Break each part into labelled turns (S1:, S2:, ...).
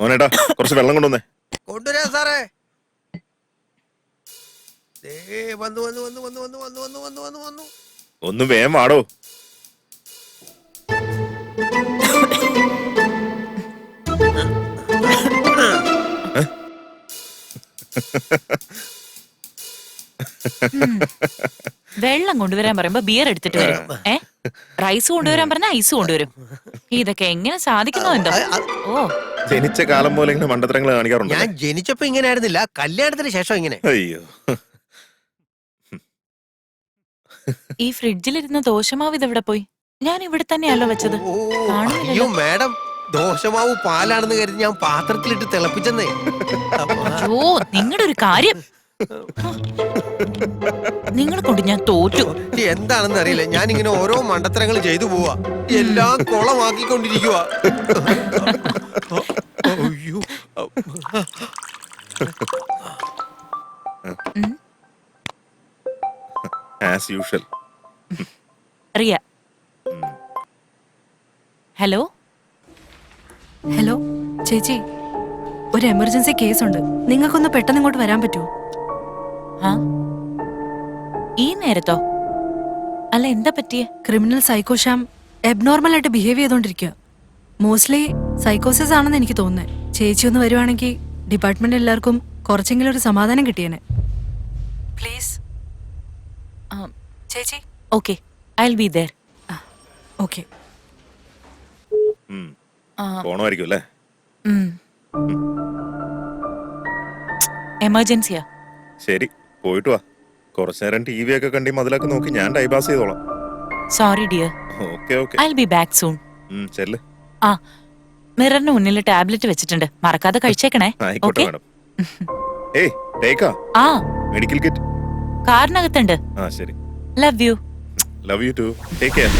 S1: മോനേട്ടാ കുറച്ച് വെള്ളം കൊണ്ടുവന്നേ.
S2: കൊണ്ടുവരാ സാറേ. ദേ, വന്നു വന്നു വന്നു വന്നു വന്നു വന്നു വന്നു വന്നു വന്നു വന്നു.
S1: ഒന്ന് വേം വാടോ.
S3: വെള്ളം കൊണ്ടുവരാൻ പറയുമ്പോ ബിയർ എടുത്തിട്ട് വരും. ഏ? റൈസ് കൊണ്ടുവരാൻ പറഞ്ഞ ഐസ് കൊണ്ടുവരും. ഇതൊക്കെ എങ്ങനെ സാധിക്കുന്നോ എന്തോ? ഓ.
S1: ജനിച്ച കാലം പോലെ ഇങ്ങനെ മണ്ടത്തരങ്ങൾ കാണിക്കാറുണ്ട്
S2: ഞാൻ ജനിച്ചപ്പോ ഇങ്ങനെ ആയിരുന്നില്ല കല്യാണത്തിന് ശേഷം ഇങ്ങനെ.
S1: അയ്യോ.
S3: ഈ ഫ്രിഡ്ജിലിരുന്ന ദോശമാവ് ഇതെവിടെ പോയി? ഞാൻ ഇവിടെ തന്നെയല്ലോ വെച്ചത്.
S2: ഓ,
S3: കാണുന്നില്ലല്ലോ.
S2: അയ്യോ മാഡം ദോശമാവ് പാലാണെന്ന് കരുതി ഞാൻ പാത്രത്തിലിട്ട് തിളപ്പിച്ചെന്നേ.
S3: ഓ നിങ്ങളുടെ ഒരു കാര്യം. നിങ്ങളെ കൊണ്ട് ഞാൻ തോറ്റു.
S2: എന്താണെന്ന് അറിയില്ല. ഞാൻ ഇങ്ങനെ ഓരോ മണ്ടത്തരങ്ങൾ ചെയ്തു പോവാ. എല്ലാം കൊളമാക്കിക്കൊണ്ടിരിക്കുക അയ്യോ.
S1: As usual
S3: Riya. Hello?
S4: Hello ചേച്ചി. ഒരു എമർജൻസി കേസ് ഉണ്ട് നിങ്ങൾക്കൊന്ന് പെട്ടെന്ന് ഇങ്ങോട്ട് വരാൻ പറ്റുമോ?
S3: ഈ നേരത്തോ? അല്ല എന്താ പറ്റിയ?
S4: ക്രിമിനൽ സൈക്കോഷാം എബ്നോർമൽ ആയിട്ട് ബിഹേവ് ചെയ്തോണ്ടിരിക്കുക മോസ്റ്റ്ലി സൈക്കോസിസ് ആണെന്ന് എനിക്ക് തോന്നുന്നത് ചേച്ചി ഒന്ന് വരുവാണെങ്കിൽ ഡിപ്പാർട്ട്മെന്റ് എല്ലാവർക്കും കുറച്ചെങ്കിലും ഒരു സമാധാനം കിട്ടിയേനെ. പ്ലീസ്
S3: ആ,
S4: ചേച്ചി?
S3: Okay I be there
S4: okay
S1: പോണമായിരിക്കും അല്ലേ?
S3: എമർജൻസിയാ
S1: ശരി. പോയിട്ട് വാ. കുറച്ചു നേരം ടി വി ഒക്കെ കണ്ടി മതിലൊക്കെ നോക്കി ഞാൻ ഡൈബാസ് ചെയ്തോളാം.
S3: Sorry dear
S1: okay okay
S3: I be back soon
S1: ചെല്ല്.
S3: ആ മിററിന് മുന്നിൽ ടാബ്ലറ്റ് വെച്ചിട്ടുണ്ട്. മറക്കാതെ കഴിച്ചേക്കണേ.
S1: ആയിക്കോട്ടെ
S3: ഓക്കെ
S1: മാഡം ഏയ് ടേക്കാ
S3: ആ.
S1: മെഡിക്കൽ കിറ്റ്
S3: കാറിനകത്തുണ്ട്.
S1: ആ ശരി.
S3: Love you
S1: love you too take care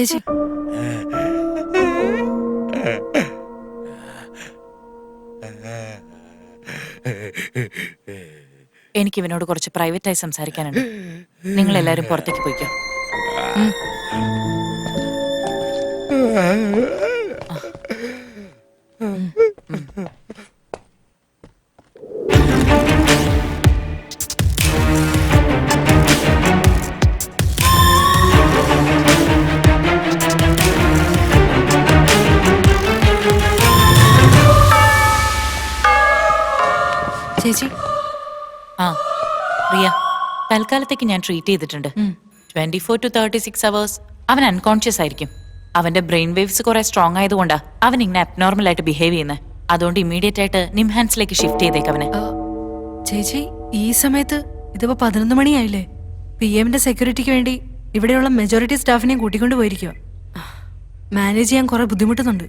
S4: ചേച്ചി.
S3: എനിക്ക് ഇവനോട് കുറച്ച് പ്രൈവറ്റായി സംസാരിക്കാനുണ്ട്. നിങ്ങൾ എല്ലാവരും പുറത്തേക്ക് പോയിക്കോ.
S4: ചേച്ചി?
S3: ആ റിയ തൽക്കാലത്തേക്ക് ഞാൻ ട്രീറ്റ് ചെയ്തിട്ടുണ്ട്. Twenty four to thirty six hours അവൻ അൺകോൺഷ്യസ് ആയിരിക്കും. അവന്റെ ബ്രെയിൻ വേവ്സ് കുറെ സ്ട്രോങ് ആയതുകൊണ്ടാ അവൻ ഇങ്ങനെ അബ്നോർമൽ ആയിട്ട് ബിഹേവ് ചെയ്യുന്നത് അതുകൊണ്ട് ഇമ്മീഡിയറ്റ് ആയിട്ട് നിംഹാൻസിലേക്ക് ഷിഫ്റ്റ് ചെയ്തേക്ക് അവനെ.
S4: ചേച്ചി ഈ സമയത്ത് ഇതിപ്പോ പതിനൊന്ന് മണിയായില്ലേ? പി എമ്മിന്റെ സെക്യൂരിറ്റിക്ക് വേണ്ടി ഇവിടെയുള്ള മെജോറിറ്റി സ്റ്റാഫിനെയും കൂട്ടിക്കൊണ്ട് പോയിരിക്കുക മാനേജ് ചെയ്യാൻ കുറെ ബുദ്ധിമുട്ടുന്നുണ്ട്.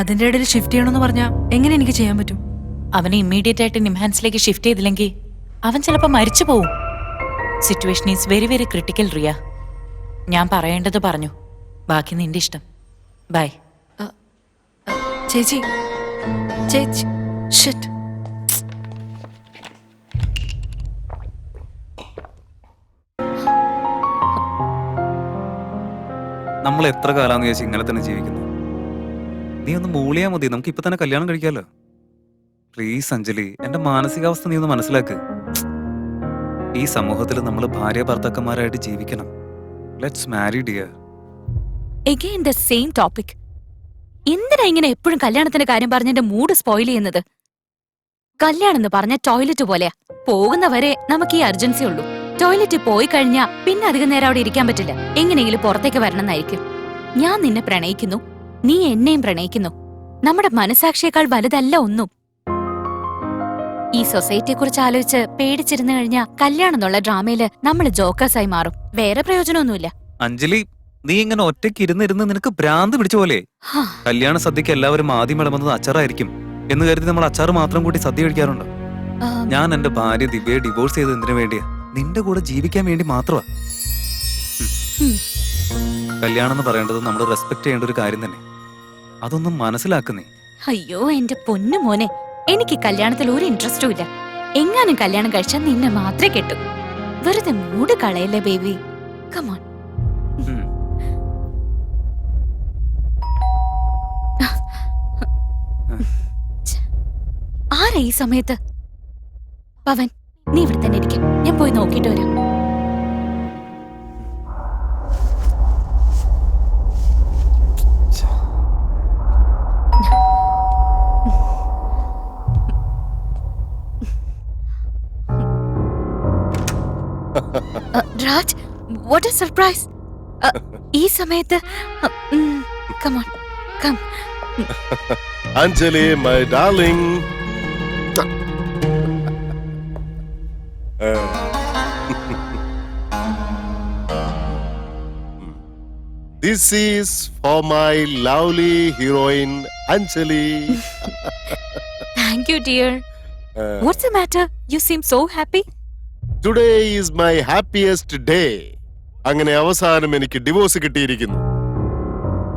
S4: അതിന്റെ ഇടയിൽ ഷിഫ്റ്റ് ചെയ്യണമെന്ന് പറഞ്ഞാൽ എങ്ങനെ എനിക്ക് ചെയ്യാൻ പറ്റും?
S3: അവനെ ഇമ്മീഡിയറ്റ് ആയിട്ട് നിംഹാൻസിലേക്ക് ഷിഫ്റ്റ് ചെയ്തില്ലെങ്കിൽ അവൻ ചിലപ്പോൾ മരിച്ചു പോവും. Situation is very very critical Riya. ഞാൻ പറയേണ്ടത് പറഞ്ഞു. ബാക്കി നിന്റെ ഇഷ്ടം. ബൈ
S4: ചേച്ചി. ചേച്ചി. ഷിറ്റ്
S5: നമ്മൾ എത്ര കാലാന്ന് ചേച്ചി ഇങ്ങനെ തന്നെ ജീവിക്കുന്നു? നീ ഒന്ന് മൂളിയാ മതി. നമുക്ക് ഇപ്പൊ തന്നെ കല്യാണം കഴിക്കാലോ. പ്ലീസ് അഞ്ജലി എന്റെ മാനസികാവസ്ഥ നീ ഒന്ന് മനസ്സിലാക്ക്. ഈ സമൂഹത്തിൽ നമ്മൾ ഭാര്യ ഭർത്താക്കന്മാരായിട്ട് ജീവിക്കണം. Let's marry dear
S6: again the same topic എന്തിനാ ഇങ്ങനെ എപ്പോഴും കല്യാണത്തിന്റെ കാര്യം പറഞ്ഞ് എന്റെ മൂഡ് സ്പോയിൽ ചെയ്യുന്നത്? കല്യാണം എന്ന് പറഞ്ഞ ടോയ്ലറ്റ് പോലെയാ. പോകുന്നവരെ നമുക്ക് ഈ അർജൻസി ഉള്ളൂ. ടോയ്ലറ്റിൽ പോയി കഴിഞ്ഞാ പിന്നെ അധികം നേരം അവിടെ ഇരിക്കാൻ പറ്റില്ല. എങ്ങനെയെങ്കിലും പുറത്തേക്ക് വരണമെന്നായിരിക്കും. ഞാൻ നിന്നെ പ്രണയിക്കുന്നു. നീ എന്നെയും പ്രണയിക്കുന്നു. നമ്മുടെ മനസാക്ഷിയേക്കാൾ വലുതല്ല ഒന്നും. ഈ സൊസൈറ്റിയെ കുറിച്ച് ആലോചിച്ച് പേടിച്ചിരുന്നു കഴിഞ്ഞാ കല്യാണം എന്നുള്ള ഡ്രാമയിൽ നമ്മൾ ജോക്കേഴ്സായി മാറും. വേറെ പ്രയോജനമൊന്നുമില്ല.
S5: അഞ്ജലി നീ ഇങ്ങനെ ഒറ്റയ്ക്ക് ഇരുന്നിരുന്ന് നിനക്ക് ഭ്രാന്ത് പിടിച്ച പോലെ. കല്യാണ സദ്യക്ക് എല്ലാവരും ആദ്യം ഇളമെന്നത് അച്ചാറായിരിക്കും എന്ന് കരുതി നമ്മൾ അച്ചാറ് മാത്രം കൂടി സദ്യ കഴിക്കാറുണ്ട്. ഞാൻ എന്റെ ഭാര്യ ദിവ്യയെ ഡിവോഴ്സ് ചെയ്ത് എന്തിനു വേണ്ടിയാ? നിന്റെ കൂടെ ജീവിക്കാൻ വേണ്ടി മാത്രമാ. കല്യാണം എന്ന് പറയേണ്ടത് നമ്മൾ റെസ്പെക്ട് ചെയ്യേണ്ട ഒരു കാര്യം തന്നെ. അതൊന്നും മനസ്സിലാക്കുന്നേ.
S6: അയ്യോ എന്റെ പൊന്നു മോനെ. എനിക്ക് കല്യാണത്തിൽ ഒരു ഇൻട്രസ്റ്റും ഇല്ല. എങ്ങാനും കല്യാണം കഴിച്ചാൽ നിന്നെ മാത്രമേ കെട്ടു. വെറുതെ മൂട് കളയല്ലേ ബേബി കമോൺ. ആരാ ഈ സമയത്ത്? പവൻ നീ ഇവിടെ തന്നെ ഇരിക്കും. ഞാൻ പോയി നോക്കിയിട്ട് വരാം. Uh, Raj what a surprise ഈ സമയത്ത് come on come
S7: Anjali, my darling. this is for my lovely heroine Anjali.
S6: Thank you dear what's a matter you seem so happy
S7: Today is my happiest day അങ്ങനെ അവസാനം എനിക്ക് divorce കിട്ടിയിരിക്കുന്നു.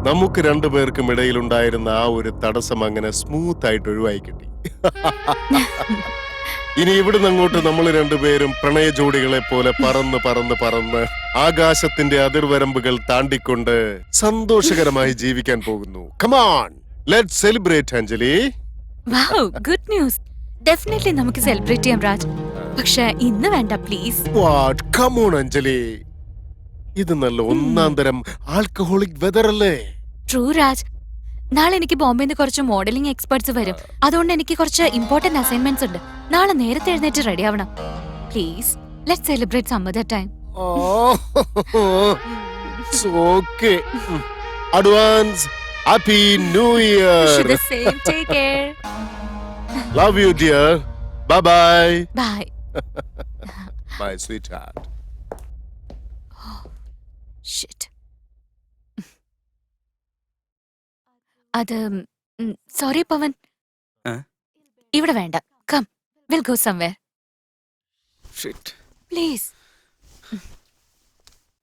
S7: നമുക്ക് രണ്ടുപേർക്കും ഇടയിലുണ്ടായിരുന്ന ആ ഒരു തടസ്സം അങ്ങനെ സ്മൂത്ത് ആയിട്ട് ഒഴിവായി കിട്ടി. ഇനി ഇവിടുന്ന് അങ്ങോട്ട് നമ്മൾ രണ്ടുപേരും പ്രണയ ജോഡികളെ പോലെ പറന്ന് പറന്ന് പറന്ന് ആകാശത്തിന്റെ അതിർവരമ്പുകൾ താണ്ടിക്കൊണ്ട് സന്തോഷകരമായി ജീവിക്കാൻ പോകുന്നു. Come on let celebrate
S6: Anjali good news definitely നമുക്ക് സെലിബ്രേറ്റ് ചെയ്യാം രാജ് പക്ഷെ ഇന്ന് വേണ്ട പ്ലീസ്
S7: വാട്ട് കമോൺ അഞ്ജലി ഇത് നല്ല ഒന്നാം തരം ആൽക്കഹോളിക് വെതർ അല്ലേ?
S6: ട്രൂ രാജ് നാളെ എനിക്ക് ബോംബെന്ന് കുറച്ച് മോഡലിംഗ് എക്സ്പെർട്സ് വരും. അതുകൊണ്ട് എനിക്ക് കുറച്ച് ഇമ്പോർട്ടന്റ് അസൈൻമെന്റ്സ് ഉണ്ട്. നാളെ നേരത്തെ എഴുന്നേറ്റ് റെഡി ആവണം. Please let celebrate
S7: സമ്മത time okay
S6: advance happy new
S7: year love you dear bye
S6: bye
S7: bye my sweetheart
S6: shit അത് സോറി പവൻ? ഇവിടെ വേണ്ട. Come will go somewhere
S5: shit
S6: please